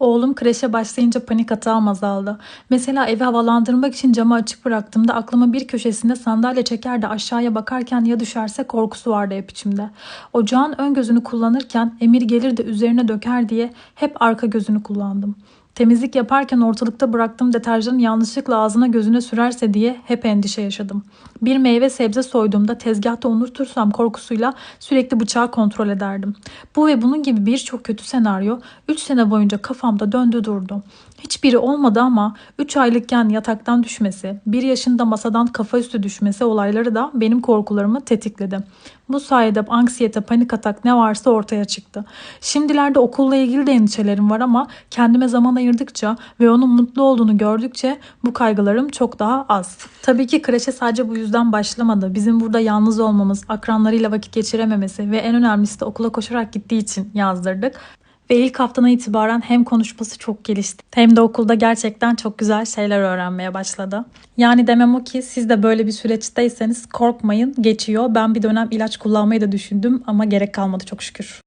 Oğlum kreşe başlayınca panik atağım azaldı. Mesela evi havalandırmak için camı açık bıraktığımda aklıma bir köşesinde sandalye çeker de aşağıya bakarken ya düşerse korkusu vardı hep içimde. Ocağın ön gözünü kullanırken emir gelir de üzerine döker diye hep arka gözünü kullandım. Temizlik yaparken ortalıkta bıraktığım deterjanı yanlışlıkla ağzına gözüne sürerse diye hep endişe yaşadım. Bir meyve sebze soyduğumda tezgahta unutursam korkusuyla sürekli bıçağı kontrol ederdim. Bu ve bunun gibi birçok kötü senaryo 3 sene boyunca kafamda döndü durdu. Hiçbiri olmadı ama 3 aylıkken yataktan düşmesi, 1 yaşında masadan kafa üstü düşmesi olayları da benim korkularımı tetikledi. Bu sayede anksiyete, panik atak ne varsa ortaya çıktı. Şimdilerde okulla ilgili de endişelerim var ama kendime zaman ayırdıkça ve onun mutlu olduğunu gördükçe bu kaygılarım çok daha az. Tabii ki kreşe sadece bu yüzden başlamadı. Bizim burada yalnız olmamız, akranlarıyla vakit geçirememesi ve en önemlisi de okula koşarak gittiği için yazdırdık. Ve ilk haftadan itibaren hem konuşması çok gelişti hem de okulda gerçekten çok güzel şeyler öğrenmeye başladı. Yani demem o ki siz de böyle bir süreçteyseniz korkmayın geçiyor. Ben bir dönem ilaç kullanmayı da düşündüm ama gerek kalmadı çok şükür.